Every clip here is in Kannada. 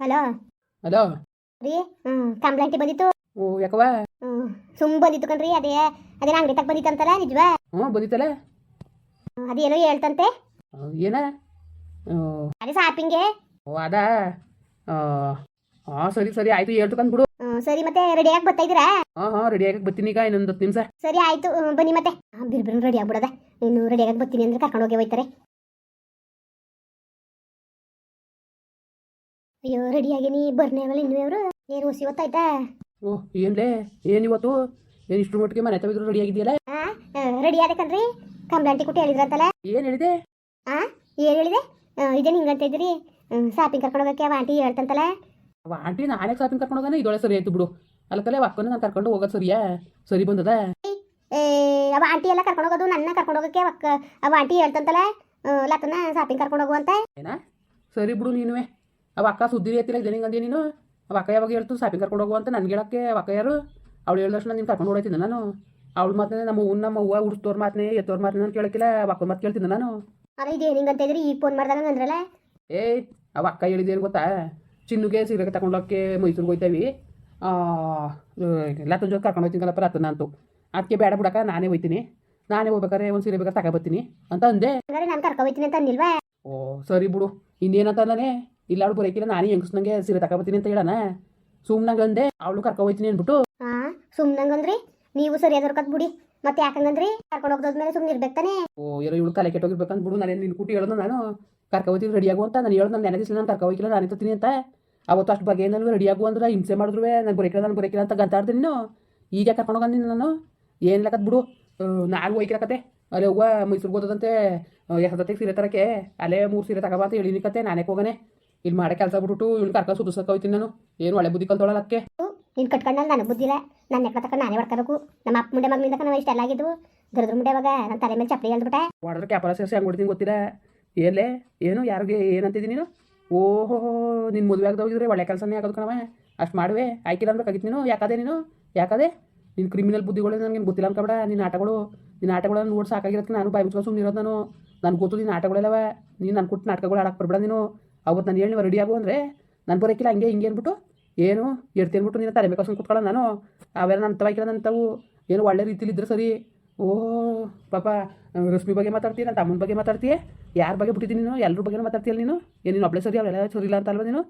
ಹಲೋ? ಹಲೋ? ರೀ ಹ್ಮ್ ಕಂಪ್ಲೇಂಟ್ ಬಂದಿತ್ತು. ಓ ಯಾಕವ ಹ್ಞೂ ಸುಮ್ ಬಂದಿತ್ತು ಕಣ್ರಿ ಅದೇ ಅದೇನ ಅಂಗಡಿ ತಗ ಬಂದಿತ್ತಂತಲ್ಲ ನಿಜವಾ? ಹ್ಞೂ ಬಂದಿತ್ತಲ್ಲ. ಹ್ಮ್, ಅದೇನೋ ಹೇಳ್ತಂತೆ. ಆ, ಏನ? ಆ, ಅದೇ ಶಾಪಿಂಗ್ಗೆ ಓ ಅದಾ. ಹಾಂ ಸರಿ ಸರಿ ಆಯ್ತು ಹೇಳ್ತು ಬಿಡು. ಹ್ಮ್, ಸರಿ ಮತ್ತೆ ರೆಡಿಯಾಗಿ ಬರ್ತಾ ಇದ್ದೀರಾ ಹಾಂ ಹಾಂ ರೆಡಿ ಆಗಕ್ಕೆ ಬರ್ತೀನಿ ಈಗ ಇನ್ನೊಂದು ಹತ್ತು ನಿಮಿಷ. ಸರಿ ಆಯ್ತು ಹ್ಮ್, ಬನ್ನಿ ಮತ್ತೆ. ಬಿರ್ಬಿರ್ ಬಿರ್ ರೆಡಿ ಆಗ್ಬಿಡದ. ಇನ್ನು ರೆಡಿ ಆಗಕ್ಕೆ ಬರ್ತೀನಿ ಅಂದ್ರೆ ಕರ್ಕೊಂಡು ಹೋಗಿ ಹೋಯ್ತಾರೆ ಅಯ್ಯೋ ರೆಡಿ ಆಗೇನಿ ಬರ್ನೇ ಅವಲ್ಲ ಇನ್ನೂ ಅವರು. ಏನು ಹೊತ್ತಾಯ್ತಾ ಓ ಏನ್ಲೇ? ಏನ್ ಇವತ್ತು? ಏನು ಇಷ್ಟು ಮಟ್ಟಿಗೆ ಮನೆ ತವಿದ್ರು ರೆಡಿ ಆಗಿದೆಯಲ್ಲ ರೆಡಿ ಆದಕನ್ರಿ. ಕಂಪ್ಲೇಂಟಿ ಕುಟ್ಟಿ ಹೇಳಿದ್ರಂತಲ್ಲ. ಏನು ಹೇಳಿದೆ? ಏನ್ ಹೇಳಿದೆ? ಇದೇನು ಹಿಂಗಂತ ಇದ್ದೀರಿ? ಶಾಪಿಂಗ್ ಕರ್ಕೊಂಡು ಹೋಗಕ್ಕೆ ಅವ ಆಂಟಿ ಹೇಳ್ತಂತಲ್ಲ. ಅವ ಆಂಟಿ ನಾನೇ ಶಾಪಿಂಗ್ ಕರ್ಕೊಂಡು ಹೋಗೋಣ ಇದೊಳೆ ಸರಿ ಆಯ್ತು ಬಿಡು. ಅಲ್ಲಕಲ್ಲೇ ಅಕ್ಕನ ನಾನು ಕರ್ಕೊಂಡು ಹೋಗೋದು ಸರಿಯಾ? ಸರಿ ಬಂದದ? ಏ ಅವ ಆಂಟಿ ಎಲ್ಲ ಕರ್ಕೊಂಡು ಹೋಗೋದು ನನ್ನ ಕರ್ಕೊಂಡು ಹೋಗಕ್ಕೆ ಅವ ಆಂಟಿ ಹೇಳ್ತಂತಲ್ಲ. ಲಕ್ಕನ ಶಾಪಿಂಗ್ ಕರ್ಕೊಂಡು ಹೋಗುವಂತ. ಏನ? ಸರಿ ಬಿಡು ನೀನುವೆ. ಅವ ಅಕ್ಕ ಸುದ್ದಿ ಐತಿಲ್ಲ ಇದೇನು ಹಿಂಗಂದಿ ನೀನು? ಅವ ಅಕ್ಕ ಯಾವಾಗ ಹೇಳ್ತು ಶಾಪಿಂಗ್ ಕರ್ಕೊಂಡು ಹೋಗು ಅಂತ ನನ್ಗೆ ಹೇಳಕ್ಕೆ ಅಕ್ಕ ಯಾರು? ಅವಳು ಹೇಳಿದಷ್ಟು ನಿಮ್ಗೆ ಕರ್ಕೊಂಡು ಹೋಗ್ತೀನಿ ನಾನು. ಅವಳು ಮಾತನೇ ನಮ್ಮ ಹೂವು ನಮ್ಮ ಹೂವು ಉಡಿಸ್ತೋರ್ ಮಾತನೇ ಎತ್ತೋರ್ ಮಾತನೆ ನಾನು ಕೇಳಕ್ಕಿಲ್ಲ ಅಕ್ಕ ಮಾತು ಕೇಳ್ತೀನಿ ನಾನು. ಅಲ್ಲ ಇದೇನು ಅಂತ ಇದ್ರಿ ಈಗ ಫೋನ್ ಮಾಡ್ದಾಗ ಅಂದ್ರಲ್ಲ ಏಯ್ ಅವ ಅಕ್ಕ ಹೇಳಿದೇನು ಗೊತ್ತಾ? ಚಿನ್ನುಗೆ ಸೀರೆಗೆ ತಗೊಂಡೋಕ್ಕೆ ಮೈಸೂರಿಗೆ ಹೋಯ್ತೇವಿ. ಲತ್ತನ ಜೊತೆ ಕರ್ಕೊಂಡು ಹೋಗ್ತೀನಿ ಲತ್ತನ ಅಂತು. ಅದಕ್ಕೆ ಬೇಡ ಬಿಡಕ್ಕ ನಾನೇ ಹೋಯ್ತೀನಿ. ನಾನೇ ಹೋಗ್ಬೇಕಾರೆ ಒಂದು ಸೀರೆ ಬೇಕಾದ್ರೆ ತಗೊಬತ್ತೀನಿ ಅಂತ ಅಂದೆ. ಹಂಗಾರೆ ನಾನು ಕರ್ಕೊ ಹೋಯ್ತೀನಿ ಅಂತ ಅಂದಿಲ್ವಾ? ಓ ಸರಿ ಬಿಡು. ಇನ್ನೇನಂತ ನಾನೇ ಇಲ್ಲ ಅವಳು ಬರೋಕಿಲ್ಲ ನಾನೇ ಹೆಂಗಸ್ನಂಗೆ ಸೀರೆ ತಗೋಬತ್ತೀನಿ ಅಂತ ಹೇಳಣ. ಸುಮ್ಮನಾಗ ಅಂದೆ ಅವಳು ಕರ್ಕೊ ಹೋಯ್ತೀನಿ ಅಂದ್ಬಿಟ್ಟು. ಹಾ ಸುಮ್ನಂಗಂದ್ರಿ ನೀವು ಸರಿಯಾದವ್ರ ಕತ್ ಬಿಡಿ. ಮತ್ತೆ ಯಾಕಂಗಂದ್ರಿ ಕರ್ಕೊಂಡು ಹೋಗ್ದಾದ್ಮೇಲೆ ಸುಮ್ಮನೆ ಇರ್ಬೇಕಾನೆ ಓ ಎಲ್ಲ ಇವಳು ತಲೆ ಕೆಟ್ಟೋಗಿರ್ಬೇಕಂತ ಬಿಡು ನಾನು ನಿನ್ನ ಕೂಟಿ ಹೇಳೋದು ನಾನು? ಕರ್ಕೊ ಹೋಗ್ತೀನಿ ರೆಡಿ ಆಗುವಂತ ನಾನು ಹೇಳೋದು ನಾನು ನೆನೆ ದಿವಸ ನಾನು ಕರ್ಕೊ ಹೋಗಿಲ್ಲ ನಾನು ಇರ್ತೀನಿ ಅಂತ. ಅವತ್ತು ಅಷ್ಟು ಬಗ್ಗೆ ಏನಾದ್ರು ರೆಡಿ ಆಗು ಅಂದ್ರೆ ಹಿಂಸೆ ಮಾಡಿದ್ರು ನಾನು ಬರೋಕಿಲ್ಲ ನಾನು ಬರೋಕಿಲ್ಲ ಅಂತ ಗಂತಾಡ್ದೆ ನೀನು. ಈಗ ಕರ್ಕೊಂಡು ಹೋಗಂದಿನಿ ನಾನು? ಏನು ಲೆಕ್ಕದ ಬಿಡು. ನಾಲ್ಕು ನಾನು ಹೋಯ್ಕಿರಕತ್ತೆ ಅಲ್ಲೇ ಹೋಗುವ ಮೈಸೂರಿಗೆ ಓದೋದಂತೆ ಎಷ್ಟೊತ್ತಿಗೆ ಸೀರೆ ತರಕ್ಕೆ. ಅಲ್ಲೇ ಮೂರು ಸೀರೆ ತಗೋಬಾರ್ದು ಅಂತ ಹೇಳಿನಿ ಕತೆ. ನಾನೇ ಹೋಗನೆ. ಇಲ್ಲಿ ಮಾಡೋ ಕೆಲಸ ಬಿಟ್ಬಿಟ್ಟು ಇವ್ನು ಕರ್ಕೊಂಡು ಸುತ್ತಿಸಕ್ಕೆ ಹೋಯ್ತೀನಿ ನಾನು. ಏನು ಒಳ್ಳೆ ಬುದ್ಧಿ ಕಲ್ತೊಳಲ್ಲ ಅದಕ್ಕೆ ನೀನು ಕಟ್ಕೊಂಡಲ್ಲಿ ನನಗೆ ಬುದ್ಧಿಲ್ಲ ನನ್ನ ನೆಕ್ಕ ತಕೊಂಡು ನಾನೇ ಹೊಡ್ಕೋಬೇಕು. ನಮ್ಮ ಅಪ್ಪ ಮುಂಡೆ ಮಗನಿಂದ ನಾವು ಇಷ್ಟೆಲ್ಲ ಆಗಿದ್ದು ದೊಡ್ಡ ಮುಂಡೆ ಮಗ ನನ್ನ ತಲೆ ಮೇಲೆ ಚಪ್ಪಲಿ ಹೇಳ್ಬಿಟ್ಟೆ ಹೊಡೆದ್ರೆ ಕ್ಯಾಪರ ಸೇರಿಸಿ ಹಂಗೆ ಹೊಡಿತೀನಿ ಗೊತ್ತಿಲ್ಲ. ಎಲ್ಲೇ ಏನು? ಯಾರಿಗೆ ಏನಂತಿದ್ದೀನಿ ನೀನು? ಓಹೋ ನಿನ್ನ ಮದುವೆ ಆಗದ ಹೋಗಿದ್ರೆ ಒಳ್ಳೆ ಕೆಲಸನೇ ಆಗೋದು ಕಣವ ಅಷ್ಟು ಮಾಡುವೆ. ಆಯ್ಕಿಲ್ಲ ಅನ್ಬೇಕಾಗಿತ್ತು ನೀನು. ಯಾಕದೆ ನೀನು? ಯಾಕದೆ? ನಿನ್ನ ಕ್ರಿಮಿನಲ್ ಬುದ್ಧಿಗಳು ನನಗೆ ಗೊತ್ತಿಲ್ಲ ಅನ್ಕೊಬೇಡ. ನಿನ್ನ ಆಟಗಳು ನಿನ್ನ ಆಟಗಳನ್ನು ನೋಡಿ ಸಾಕಾಗಿರೋದಕ್ಕೆ ನಾನು ಬಾಯಿ ಮುಚ್ಕೊಂಡು ಸುಮ್ಮನೆ ಇರೋದು ನಾನು. ನನಗೆ ಗೊತ್ತು ನಿನ್ನ ಆಟಗಳೆಲ್ಲವ ನೀನು ನನ್ನ ಕೊಟ್ಟು ನಾಟಕಗಳು ಆಡಕ್ಕೆ ಬರ್ಬೇಡ ನೀನು. ಅವತ್ತು ನಾನು ಹೇಳಿ ರೆಡಿ ಆಗು ಅಂದರೆ ನಾನು ಬರೋಕ್ಕಿಲ್ಲ ಹಂಗೆ ಹಿಂಗೆ ಅಂದ್ಬಿಟ್ಟು ಏನು ಎಡ್ತಿ ಅಂದ್ಬಿಟ್ಟು ನೀನು ತಲೆ ಬೇಕಾಸ್ಕೊಂಡು ಕುತ್ಕೊಳ್ಳೋ ನಾನು. ಅವೆಲ್ಲ ನನ್ನ ತವಾಗಿಲ್ಲ ನನ್ನ ತಾವು ಏನು ಒಳ್ಳೆ ರೀತಿಲಿ ಇದ್ರೆ ಸರಿ. ಓ ಪಾಪ ರಶ್ಮಿ ಬಗ್ಗೆ ಮಾತಾಡ್ತೀಯ ನನ್ನ ತಮ್ಮನ ಬಗ್ಗೆ ಮಾತಾಡ್ತೀಯ? ಯಾರ ಬಗ್ಗೆ ಬಿಟ್ಟಿದ್ದೀನಿ ನೀನು? ಎಲ್ಲರ ಬಗ್ಗೆ ಮಾತಾಡ್ತೀಯಲ್ಲ ನೀನು? ಏನು ನೀನು ಒಬ್ಬಳೆ ಸರಿ ಅವರೆಲ್ಲ ಸರಿ ಇಲ್ಲ ಅಂತ ಅಲ್ವಾ ನೀನು?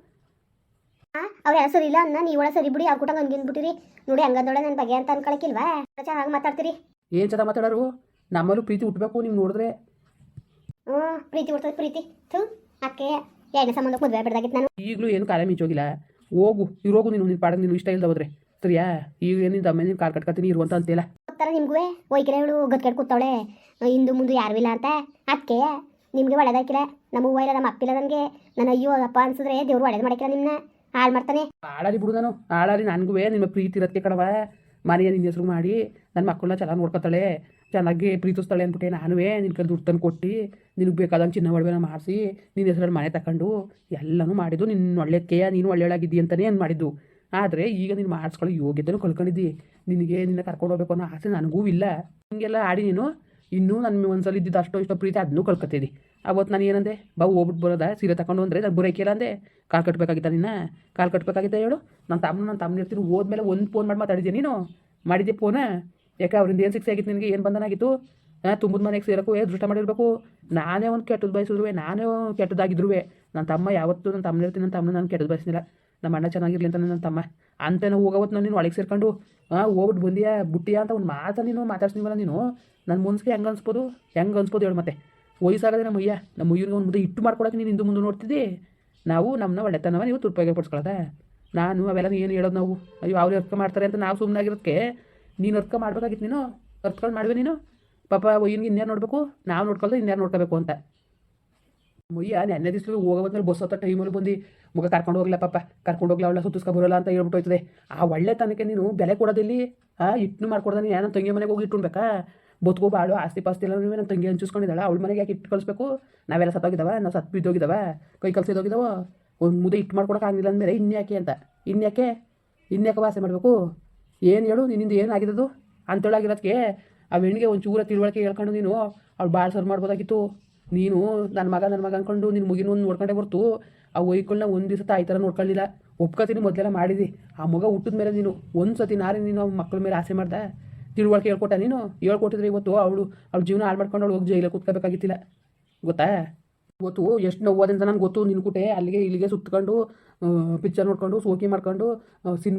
ಹಾಂ ಅವ್ರು ಯಾರು ಸರಿ ಇಲ್ಲ ಅನ್ನ? ನೀವಳ ಸರಿ ಬಿಡಿ ಅವ್ರ ಕೂಟ ಬಿಟ್ಟಿರಿ ನೋಡಿ ಹಂಗಂದೊಳೆ ನನ್ನ ಬಗ್ಗೆ ಅಂತ ಅನ್ಕೊಳಕ್ಕಿಲ್ವಾ ಚೆನ್ನಾಗಿ ಮಾತಾಡ್ತೀರಿ. ಏನು ಚೆನ್ನಾಗಿ ಮಾತಾಡೋರು? ನಮ್ಮಲ್ಲೂ ಪ್ರೀತಿ ಹುಟ್ಟಬೇಕು ನೀವು ನೋಡಿದ್ರೆ. ಹ್ಞೂ ಪ್ರೀತಿ ಹುಡ್ತದೆ ಪ್ರೀತಿ. ಥೂ ಅಕ್ಕೆ. ಎರಡನೇ ಸಂಬಂಧಕ್ಕೆ ಮದುವೆ ಬಿಡ್ದಾಗಿತ್ತು ನಾನು? ಈಗಲೂ ಏನು ಕಾಲ ಮಿಂಚೋಗಿಲ್ಲ. ಹೋಗು ಇರೋಗು ನೀನು ನಿನ್ನ ಪಾಡಕ್ಕೆ ನೀನು ಇಷ್ಟ ಇಲ್ಲದ ಹೋದ್ರೆ. ಸರಿಯಾ? ಈಗ ಏನಿಂದ ಅಮ್ಮ ನೀನು ಕಾಲ್ ಕಟ್ಕೊತೀನಿ ಇರುವಂತ ಅಂತಿಲ್ಲ ಗೊತ್ತಾರ ನಿಮ್ಗೆ ಒಯ್ಕಿರ ಇವಳು ಗತ್ಕಡ್ ಕೂತವಳೆ. ಇಂದು ಮುಂದೆ ಯಾರು ಇಲ್ಲ ಅಂತ. ಅದಕ್ಕೆ ನಿಮಗೆ ಒಳ್ಳೇದಾಕಿರ ನಮ್ಮ ಹೂವ ಇಲ್ಲ ನಮ್ಮ ಅಪ್ಪಿಲ್ಲ ನನಗೆ. ನನ್ನ ಅಯ್ಯೋ ಅಪ್ಪ ಅನ್ಸಿದ್ರೆ ದೇವ್ರು ಒಳ್ಳೇದು ಮಾಡಕ್ಕಿಲ್ಲ ನಿಮ್ಮನ್ನ ಹಾಳು ಮಾಡ್ತಾನೆ. ಹಾಳಾರಿ ಬಿಡು ನಾನು. ಹಾಳಾರಿ ನನಗೂ ನಿಮ್ಮ ಪ್ರೀತಿ ಇರೋದಕ್ಕೆ ಕಣವ ಮನೆಯ ನಿನ್ನ ಹೆಸರು ಮಾಡಿ ನನ್ನ ಮಕ್ಕಳನ್ನ ಚೆನ್ನಾಗಿ ನೋಡ್ಕೊತಾಳೆ. ಚೆನ್ನಾಗಿ ಪ್ರೀತಿಸ್ತಾಳೆ ಅಂದ್ಬಿಟ್ಟೆ, ನಾನುವೇ ನಿನ್ನ ಕೈ ದುಡ್ಡು ತಂದು ಕೊಟ್ಟು ನಿನಗೆ ಬೇಕಾದಂಗೆ ಚಿನ್ನ ಒಡವೆನ ಮಾಡಿಸಿ ನಿನ್ನ ಹೆಸರಲ್ಲಿ ಮನೆ ತಗೊಂಡು ಎಲ್ಲನೂ ಮಾಡಿದ್ದು ನಿನ್ನ ಒಳ್ಳೆದಕ್ಕೆ ನೀನು ಒಳ್ಳೆಯಳಾಗಿದ್ದಿ ಅಂತಲೇ ಏನು ಮಾಡಿದ್ದು? ಆದರೆ ಈಗ ನೀನು ಮಾಡಿಸ್ಕೊಳ್ಳೋ ಯೋಗ್ಯತೆನೂ ಕಳ್ಕೊಂಡಿದ್ದಿ. ನಿನಗೆ ನಿನ್ನ ಕರ್ಕೊಂಡು ಹೋಗ್ಬೇಕು ಅನ್ನೋ ಆಸೆ ನನಗೂ ಇಲ್ಲ. ಹಿಂಗೆಲ್ಲ ಆಡಿ ನೀನು, ಇನ್ನೂ ನನ್ನ ಒಂದ್ಸಲ ಇದ್ದಿದ್ದು ಅಷ್ಟೋ ಇಷ್ಟೋ ಪ್ರೀತಿ ಅದನ್ನೂ ಕಳ್ಕೊತೀನಿ ಅವತ್ತು ನಾನು ಏನಂದೆ? ಬಾ ಹೋಗ್ಬಿಟ್ಟು ಬರೋದ? ಸೀರೆ ತಗೊಂಡು ಅಂದರೆ ನಾನು ಬುರೈಕಿಲ್ಲ ಅಂದೆ ಕಾಲು ಕಟ್ಟಬೇಕಾಗಿತ್ತ ನಿನ್ನ? ಕಾಲು ಕಟ್ಟಬೇಕಾಗಿತ್ತ ಹೇಳು. ನನ್ನ ತಮ್ಮ ನನ್ನ ತಮ್ಮನ ಇರ್ತೀನಿ, ಹೋದ್ಮೇಲೆ ಒಂದು ಫೋನ್ ಮಾಡಿ ಮಾತಾಡಿದ್ದೆ ನೀನು? ಮಾಡಿದ್ದೆ ಫೋನ ಯಾಕೆ ಅವರಿಂದ ಏನು ಶಿಕ್ಷೆ ಆಗಿತ್ತು ನಿನಗೆ? ಏನು ಬಂಧನಾಗಿತ್ತು ತುಂಬದ ಮನೆಗೆ ಸೇರಕ್ಕೂ ದೃಷ್ಟ ಮಾಡಿರಬೇಕು? ನಾನೇ ಒಂದು ಕೆಟ್ಟದ್ದು ಬಯಸಿದ್ರು ನಾನೇ ಕೆಟ್ಟದಾಗಿದ್ರು ನನ್ನ ತಮ್ಮ ಯಾವತ್ತೂ ನನ್ನ ತಮ್ಮನ ಇರ್ತೀನಿ ನನ್ನ ತಮ್ಮನ ನಾನು ಕೆಟ್ಟದ್ದು ಬಯಸಿಲ್ಲ ನಮ್ಮ ಅಣ್ಣ ಚೆನ್ನಾಗಿರ್ಲಿ ಅಂತ ನನ್ನ ತಮ್ಮ. ಅಂತೇನೋ ಹೋಗೋವತ್ತು ನಾನು ನೀನು ಒಳಗೆ ಸೇರ್ಕೊಂಡು ಹೋಗ್ಬಿಟ್ಟು ಬಂದಿಯಾ, ಬುಟ್ಟಿಯಾ ಅಂತ ಒಂದು ಮಾತು ನೀನು ಮಾತಾಡ್ಸಿದ್ವಲ್ಲ ನೀನು? ನನ್ನ ಮುನ್ಸಿಗೆ ಹೆಂಗೆ ಅನ್ಸ್ಬೋದು? ಹೆಂಗೆ ಅನ್ಸ್ಬೋದು ಹೇಳು ಮತ್ತೆ. ವಯಸ್ಸಾಗದೆ ನಮ್ಮ ಅಯ್ಯ, ನಮ್ಮ ಮುಯ್ಯನಿಗೆ ಒಂದು ಮುಂದೆ ಇಟ್ಟು ಮಾಡ್ಕೊಳಕ್ಕೆ ನೀನು ಹಿಂದೆ ಮುಂದೆ ನೋಡ್ತಿದ್ದಿ? ನಾವು ನಮ್ಮನ್ನ ಒಳ್ಳೆತನವ ನೀವು ತುರ್ಪಾಗಿ ಪಡಿಸ್ಕೊಳ್ಳೋದ ನಾನು ಅವೆಲ್ಲ ಏನು ಹೇಳೋದು ನಾವು. ಅಯ್ಯೋ, ಅವ್ರು ಅರ್ಥ ಮಾಡ್ತಾರೆ ಅಂತ ನಾವು ಸುಮ್ಮನಾಗಿರೋದಕ್ಕೆ ನೀನು ಅರ್ಥ ಮಾಡ್ಬೇಕಾಗಿತ್ತು ನೀನು? ಅರ್ಥಗಳು ಮಾಡುವೆ ನೀನು? ಪಾಪ ಒಯ್ಯನಿಗೆ ಇನ್ಯಾರು ನೋಡಬೇಕು? ನಾವು ನೋಡ್ಕೊಳ್ದೆ ಇನ್ಯಾರು ನೋಡ್ಕೋಬೇಕು ಅಂತ. ಮುಯ್ಯ ನೆನ್ನೆ ದಿವಸ ಹೋಗೋದ್ಮೇಲೆ ಬಸ್ ಹತ್ತ ಟೈಮಲ್ಲಿ ಬಂದು ಮುಖ ಕರ್ಕೊಂಡು ಹೋಗ್ಲ ಪಾಪ. ಕರ್ಕೊಂಡು ಹೋಗ್ಲ ಅವಳ ಸುತ್ತಿಸ್ಕೊ ಬರೋಲ್ಲ ಅಂತ ಹೇಳ್ಬಿಟ್ಟು ಹೋಯ್ತದೆ. ಆ ಒಳ್ಳೆ ತನಕ ನೀನು ಬೆಲೆ ಕೊಡೋದಿಲ್ಲಿ ಆ ಇಟ್ಟು ಮಾಡ್ಕೊಡ್ದ ನೀನು? ನನ್ನ ತಂಗಿ ಮನೆಗೆ ಹೋಗಿ ಇಟ್ಕೊಳ್ಬೇಕಾ ಬದುಕೋ ಬಾಳು, ಆಸ್ತಿ ಪಾಸ್ತಿ ಎಲ್ಲ ನೀವೇ ನನ್ನ ತಂಗಿ ಹಂಚಿಸ್ಕೊಂಡಿದ್ದಾಳೆ ಅವಳ ಮನೆಗೆ ಯಾಕೆ ಇಟ್ಟು ಕಳಿಸ್ಬೇಕು? ನಾವೆಲ್ಲ ಸತ್ತೋಗಿದ್ದಾವ? ನಾವು ಸತ್ತು ಬಿದ್ದೋಗಿದ್ದಾವ? ಕೈ ಕಲ್ಸಿದೋಗಿದ್ದಾವ ಒಂದು ಮುದ್ದೆ ಇಟ್ಟು ಮಾಡ್ಕೊಡೋಕ್ಕಾಗಲಿಲ್ಲ ಅಂದಮೇಲೆ ಇನ್ಯಾಕೆ ಅಂತ? ಇನ್ಯಾಕೆ? ಇನ್ಯಾಕೆ ವಾಸೆ ಮಾಡಬೇಕು? ಏನು ಹೇಳು, ನಿನ್ನಿಂದ ಏನಾಗಿದ್ದು ಅಂತೇಳಾಗಿರೋದಕ್ಕೆ ಆ ಹೆಣ್ಣಿಗೆ ಒಂದು ಚೂರ ತಿಳುವಳಿಕೆ ಹೇಳ್ಕೊಂಡು ನೀನು ಅವ್ಳು ಭಾಳ ಸರ್ ಮಾಡ್ಬೋದಾಗಿತ್ತು. ನೀನು ನನ್ನ ಮಗ ನನ್ನ ಮಗ ಅಂದ್ಕೊಂಡು ನಿನ್ನ ಮುಗಿನ ಒಂದು ನೋಡ್ಕೊಂಡೆ ಬರ್ತು ಆ ಒಯ್ಕೊಳ್ಳ ಒಂದು ದಿವಸ ತಾಯಿ ಥರ ನೋಡ್ಕೊಳ್ಳಿಲ್ಲ. ಒಪ್ಕೋತೀನಿ ಮೊದಲೆಲ್ಲ ಮಾಡಿದಿ. ಆ ಮಗ ಹುಟ್ಟಿದ ಮೇಲೆ ನೀನು ಒಂದು ಸತಿ ನಾರಿ ನೀನು ಮಕ್ಕಳ ಮೇಲೆ ಆಸೆ ಮಾಡ್ದೆ. ತಿಳುವಳಿಕೆ ಹೇಳ್ಕೊಟ್ಟ ನೀನು? ಹೇಳ್ಕೊಟ್ಟಿದ್ರೆ ಇವತ್ತು ಅವಳು ಅವ್ಳು ಜೀವನ ಹಾಳು ಮಾಡ್ಕೊಂಡು ಅವಳು ಹೋಗಿ ಜೈಲಿಗೆ ಕೂತ್ಕೋಬೇಕಾಗಿತ್ತಿಲ್ಲ. ಗೊತ್ತಾ? ಇವತ್ತು ಎಷ್ಟು ನೋವು ಅದಂತ ನನಗೆ ಗೊತ್ತು. ನಿನ್ಕುಟೆ ಅಲ್ಲಿಗೆ ಇಲ್ಲಿಗೆ ಸುತ್ಕೊಂಡು ಪಿಕ್ಚರ್ ನೋಡ್ಕೊಂಡು, ಸೋಕಿ ಮಾಡ್ಕೊಂಡು ಸಿಮ್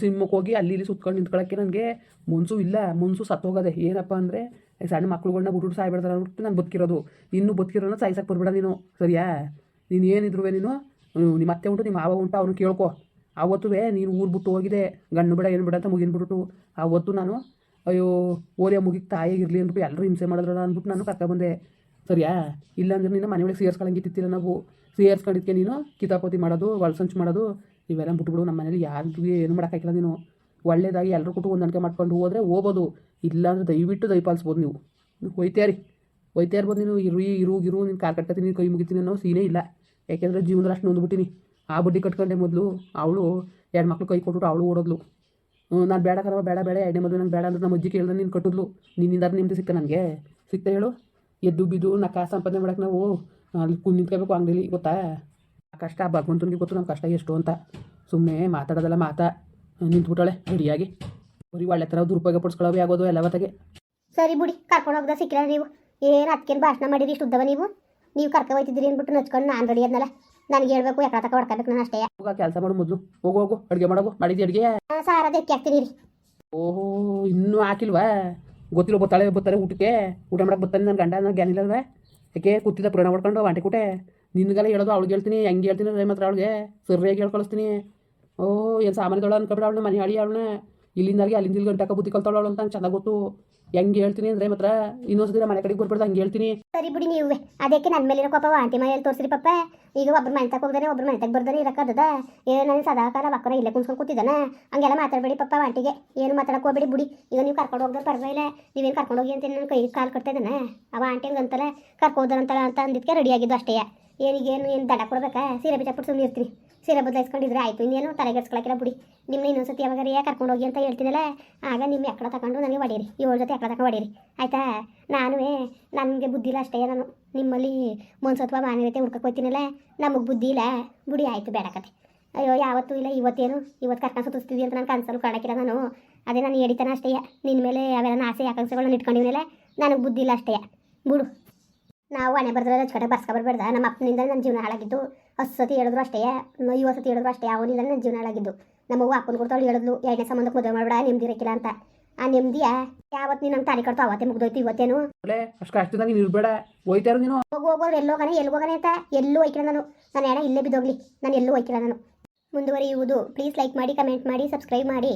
ಸಿನಿಮಾಕ್ಕೆ ಹೋಗಿ ಅಲ್ಲಿ ಇಲ್ಲಿ ಸುತ್ಕೊಂಡು ನಿಂತ್ಕೊಳ್ಳೋಕ್ಕೆ ನನಗೆ ಮುನ್ಸು ಇಲ್ಲ. ಮುನ್ಸು ಸತ್ತೋಗದೆ. ಏನಪ್ಪ ಅಂದರೆ ಸಣ್ಣ ಮಕ್ಳುಗಳ್ನ ಬಿಟ್ಬಿಟ್ಟು ಸಾಯ್ಬಿಡ್ತಾರೆ ಅಂದ್ಬಿಟ್ಟು ನಾನು ಬದುಕಿರೋದು. ಇನ್ನೂ ಬದುಕಿರೋನ ಸಾಯ್ಸಕ್ಕೆ ಬರ್ಬೇಡ ನೀನು. ಸರಿಯಾ? ನೀನು ಏನಿದ್ರು ನೀನು? ನಿಮ್ಮ ಅತ್ತೆ ಉಂಟು ನಿಮ್ಮ ಮಾವ ಉಂಟು ಅವನು ಕೇಳ್ಕೊ. ಆವತ್ತು ನೀನು ಊರು ಬಿಟ್ಟು ಹೋಗಿದೆ. ಗಂಡು ಬಿಡ ಏನು ಬಿಡ ಅಂತ ಮುಗಿನ್ಬಿಟ್ಟು ಆವತ್ತು ನಾನು, ಅಯ್ಯೋ ಓರಿಯ ಮುಗಿಗೆ ತಾಯಿಗಿರಲಿ ಅಂದ್ಬಿಟ್ಟು ಎಲ್ಲರೂ ಹಿಂಸೆ ಮಾಡಿದ್ರಲ್ಲ ಅಂದ್ಬಿಟ್ಟು ನಾನು ಕರ್ಕೊಬಂದೆ ಸರಿಯಾ? ಇಲ್ಲಾಂದ್ರೆ ನೀನು ಮನೆ ಒಳಗೆ ಸೇರ್ಸ್ಕೊಳಂಗಿತ್ತಿಲ್ಲ ನಾವು? ಸೇರ್ಸ್ಕೊಂಡಿದ್ಕೆ ನೀನು ಕಿತಾಪತಿ ಮಾಡೋದು ಒಳಸಂಚು ಮಾಡೋದು, ಇವೆಲ್ಲ ಬಿಟ್ಬಿಡು ನಮ್ಮ ಮನೇಲಿ ಯಾರಿಗೂ ಏನು ಮಾಡೋಕ್ಕಾಗಿಲ್ಲ ನೀನು. ಒಳ್ಳೇದಾಗಿ ಎಲ್ಲರೂ ಕೊಟ್ಟು ಹೊಂದಾಣಿಕೆ ಮಾಡ್ಕೊಂಡು ಹೋದರೆ ಹೋಗ್ಬೋದು ಇಲ್ಲಾಂದ್ರೆ ದಯವಿಟ್ಟು ದಯಪಾಲಿಸ್ಬೋದು ನೀವು. ಹೋಯ್ತೇರಿ ಹೋಯ್ತಾ ಇರ್ಬೋದು ನೀನು. ಇರು ಇರು ಇರು, ನೀನು ಕಾರ್ ಕಟ್ಕೊತೀನಿ ಕೈ ಮುಗಿತೀನಿ ಅನ್ನೋ ಸೀನೇ ಇಲ್ಲ. ಯಾಕೆಂದರೆ ಜೀವನದಲ್ಲಿ ಅಷ್ಟು ನೊಂದ್ಬಿಟ್ಟಿನಿ ಆ ಬಡ್ಡಿ ಕಟ್ಕೊಂಡೆ ಮೊದಲು ಅವಳು, ಎರಡು ಮಕ್ಳು ಕೈ ಕೊಟ್ಬಿಟ್ಟು ಅವಳು ಓಡೋದ್ಲು. ನಾನು ಬೇಡ ಕರವ ಬೇಡ ಬೇಡ, ಎರಡನೇ ಮದುವೆ ನಂಗೆ ಬೇಡ ಅಂದ್ರೆ ನಮ್ಮ ಅಜ್ಜಿ ಕೇಳಿದ್ರೆ ನೀನು ಕಟ್ಟಿದ್ಲು. ನಿನ್ನಿಂದ ನಿಮ್ದು ಸಿಕ್ಕ ನನಗೆ? ಸಿಕ್ತಾ ಹೇಳು. ಎದ್ದು ಬಿದ್ದು ನಾ ಕಾಸು ಸಂಪಾದನೆ ಮಾಡಕ್ಕೆ ನಾವು ಅಲ್ಲಿ ಕುಂದು ನಿಂತ್ಕೋಬೇಕು ಅಂಗಡಿಲಿ ಗೊತ್ತಾ? ಕಷ್ಟ ಭಗವಂತನಿಗೆ ಗೊತ್ತು ನಮ್ಮ ಕಷ್ಟ ಎಷ್ಟು ಅಂತ. ಸುಮ್ಮನೆ ಮಾತಾಡೋದಲ್ಲ ಮಾತಾ. ನಿಂತ್ಬಿಟ್ಟಾಳೆ ರೆಡಿಯಾಗಿ. ಬರೀ ಒಳ್ಳೆ ಥರ ದುರುಪಯೋಗ ಪಡಿಸ್ಕೊಳ್ಳೋವಿ ಆಗೋದು ಎಲ್ಲ ಹೊತ್ತಾಗೆ. ಸರಿ ಬಿಡಿ ಕರ್ಕೊಂಡು ಹೋಗ್ದ ಸಿಕ್ಕಿಲ್ಲ ನೀವು. ಏನು ಅದಕ್ಕೇನು ಭಾಷಣ ಮಾಡಿರಿ ಇಷ್ಟು ಉದ್ದವ ನೀವು? ನೀವು ಕರ್ಕೊ ಹೋಯ್ತಿದ್ರಿ ಅಂದ್ಬಿಟ್ಟು ನಚ್ಕೊಂಡು ನಾನು ರೆಡಿ ಆದ್ನಲ್ಲ. ನನಗೆ ಹೇಳ್ಬೇಕು ಯಾಕೆ ತಕ ಹೊಡ್ಕೋಬೇಕು ನಾನು ಅಷ್ಟೇ. ಹೋಗ ಕೆಲಸ ಮಾಡು ಮೊದಲು. ಹೋಗು ಹೋಗು ಅಡುಗೆ ಮಾಡೋಗು. ಮಾಡಿದ್ದೆ ಅಡುಗೆ? ಆ, ಸಾರ ಅದಕ್ಕೆ ಹಾಕ್ತೀನಿ ರೀ. ಓಹೋ ಇನ್ನೂ ಹಾಕಿಲ್ವಾ? ಗೊತ್ತಿಲ್ಲ ಬತ್ತಾಳೆ ಬರ್ತಾರೆ ಊಟಕ್ಕೆ. ಊಟ ಮಾಡಕ್ಕೆ ಬರ್ತಾನೆ ನನ್ನ ಗಂಡ ನನ್ನ ಗ್ಯಾನಿಲ್ಲಲ್ವೇ ಯಾಕೆ ಕೂತಿದ್ದ ಪುರಾಣ ಮಾಡ್ಕೊಂಡು ವಾಂಟೆ ಕೂಟೆ ನಿನ್ಗೆಲ್ಲ ಹೇಳೋದು ಅವ್ಳಿಗೆ ಹೇಳ್ತೀನಿ, ಹೆಂಗೆ ಹೇಳ್ತೀನಿ ಮಾತ್ರ ಅವಳಿಗೆ. ಸರಿಯಾಗಿ ಹೇಳ್ಕೊಳಿಸ್ತೀನಿ. ಓ, ಏನು ಸಾಮಾನ್ಯದೊಳ ಅನ್ಕೊಬಿಡ ಅವಳನ್ನ, ಮನೆ ಹಾಳಿ ಅವಳನ್ನ. ಇಲ್ಲಿಂದಾಗಿ ಅಲ್ಲಿಂದ ಇಲ್ಲಿ ಗಂಟಕ ಬುದ್ಧಿ ಕಲ್ತಾವಳು ಅಂತ ಚೆನ್ನಾಗ್ ಗೊತ್ತು. ಹೆಂಗೆ ಹೇಳ್ತೀನಿ ಅಂದ್ರೆ ಮಾತ್ರ ಇನ್ನೊಂದ್ಸತಿ ಮನೆ ಕಡೆಗೆ ಬರ್ಬಾರ್ದು, ಹಂಗೆ ಹೇಳ್ತೀನಿ. ಸರಿ ಬಿಡಿ ನೀವು. ಅದಕ್ಕೆ ನನ್ನ ಮೇಲೆ ಕೋಪ ಆಂಟಿ ಮನೆಯಲ್ಲಿ ತೋರಿಸ್ರಿ ಪಪ್ಪ ಈಗ ಒಬ್ರು ಮನೆ ತಗ ಹೋಗ್ದಾನೆ, ಒಬ್ರು ಮನೆ ತಗ ಬರ್ದಾರೆ ಇರಕ್ಕದ ಏ ಸದಾ ಸದಾಕಾಲ ಬಕ್ಕರ ಇಲ್ಲೇ ಕುಂಸ್ಕೊಂಡು ಕೂತಿದ್ದಾನ. ಹಂಗೆಲ್ಲ ಮಾತಾಡಬೇಡಿ ಪಪ್ಪ ಆಂಟಿಗೆ. ಏನು ಮಾತಾಡಕ್ಕೆ ಹೋಗ್ಬೇಡಿ ಬಿಡಿ. ಈಗ ನೀವು ಕರ್ಕೊಂಡು ಹೋಗ್ದಾರೆ ಪರವಾಗಿಲ್ಲ. ನೀವೇನು ಕರ್ಕೊಂಡು ಹೋಗಿ ಅಂತ ನನ್ನ ಕೈ ಕಾಲು ಕಟ್ತಾ ಅವ ಆಂಟಿ ಹಂಗಂತಲ್ಲ ಕರ್ಕೋದಂತಲ್ಲ ಅಂತ ಅಂದಿದ್ದಕ್ಕೆ ರೆಡಿ ಆಗಿದ್ದು ಅಷ್ಟೇ. ಏನಿಗೇನು ಏನು ದಡ ಕೊಡ್ಬೇಕಾ? ಸೀರೆ ಬಿಚ್ಚಾಕ್ಬಿಟ್ಟು ಸುಮ್ಮನೆ ಇರ್ತೀನಿ ಸೀರೆ ಬದಲಾಯಿಸ್ಕೊಂಡಿದ್ರೆ ಆಯಿತು, ಇನ್ನೇನು ತಲೆಗೆಡ್ಸ್ಕೊಳಕಿಲ್ಲ ಬಿಡಿ. ನಿಮ್ಮನ್ನ ಇನ್ನೊಂದ್ಸತಿ ಯಾವಾಗ ರೀ ಕರ್ಕೊಂಡು ಹೋಗಿ ಅಂತ ಹೇಳ್ತೀನಲ್ಲ, ಆಗ ನಿಮ್ಮ ಎಕ್ಕಡ ತಗೊಂಡು ನನಗೆ ಹೊಡೀರಿ, ಏಳು ಜೊತೆ ಎಕ್ಕಡ ತಗೊಂಡು ಹೊಡೀರಿ. ಆಯಿತಾ? ನಾನು ನನಗೆ ಬುದ್ಧಿ ಇಲ್ಲ ಅಷ್ಟೇ, ನಾನು ನಿಮ್ಮಲ್ಲಿ ಮನ್ಸತ್ವ ಮಾನವೀಯತೆ ಹುಡ್ಕಕ್ಕೆ ನಮಗೆ ಬುದ್ಧಿ ಇಲ್ಲ. ಬಿಡಿ, ಆಯಿತು ಬೇಡಕತೆ ಅಯ್ಯೋ, ಯಾವತ್ತು ಇಲ್ಲ, ಇವತ್ತೇನು? ಇವತ್ತು ಕರ್ಕೊಂಡು ಸುತ್ತಿಸ್ತೀವಿ ಅಂತ ನಾನು ಕನಸಲ್ಲೂ ಕಾಣಕ್ಕಿಲ್ಲ ನಾನು. ಅದೇ ನಾನು ಹೇಳಿತಾನೆ ಅಷ್ಟೇ. ನಿನ್ನ ಮೇಲೆ ಅವೆಲ್ಲ ಆಸೆ ಆಕಾಂಕ್ಷೆಗಳನ್ನ ಇಟ್ಕೊಂಡಿವನಲ್ಲ, ನನಗೆ ಬುದ್ಧಿ ಇಲ್ಲ ಅಷ್ಟೇ. ಬಿಡು. ನಾವು ಹಣೆ ಬರ್ದ್ರೆ ಅಚ್ಚುಕಟ್ಟೆ ಬರ್ಸ್ಕೊ ಬರ್ಬೇಡ್ದ. ನಮ್ಮ ಅಪ್ಪನಿಂದ ನನ್ನ ಜೀವನ ಹಾಳಾಗಿದ್ದು. ಸತಿ ಹೇಳಿದ್ರು ಅಷ್ಟೇ. ಐವತ್ತು ಸತಿ ಹೇಳಿದ್ರು ಅಷ್ಟೇ. ಅವನಿಂದ ನನ್ನ ಜೀವನ ಹಾಳಾಗಿದ್ದು. ನಮ್ಮ ಅಪ್ಪನ ಕೊಡ್ತಾಳು ಹೇಳಿದ್ಲು ಎರಡನೇ ಸಂಬಂಧಕ್ಕೆ ಮದುವೆ ಮಾಡಬೇಡ ನೆಮ್ಮದಿ ಇರಕ್ಕಿಲ್ಲ ಅಂತ. ಆ ನೆಮ್ಮದಿಯ ಯಾವತ್ತು ನೀನು ನಮ್ಮ ತಾಳಿ ಕಟ್ತು ಅವತ್ತೇ ಮುಗ್ದೋಯ್ತು ಇವತ್ತೇನು? ಅಷ್ಟು ಕಷ್ಟದಾಗ ನೀನು ಇರಬೇಡ. ಹೋಯ್ತಾರು ನೀನು. ಹೋಗು ಹೋಗೋರು ಎಲ್ಲಿ ಹೋಗೋಣ ಎಲ್ಲಿ ಹೋಗೋಣ ಅಂತ. ಎಲ್ಲೂ ಹೋಯ್ಕಿಲ್ಲ ನಾನು. ನಾನು ಎಡ ಇಲ್ಲೇ ಬಿದ್ದೋಗ್ಲಿ. ನಾನು ಎಲ್ಲೂ ಹೋಯ್ಕಿಲ್ಲ ನಾನು. ಮುಂದುವರಿಯುವುದು. ಪ್ಲೀಸ್ ಲೈಕ್ ಮಾಡಿ ಕಮೆಂಟ್ ಮಾಡಿ ಸಬ್ಸ್ಕ್ರೈಬ್ ಮಾಡಿ.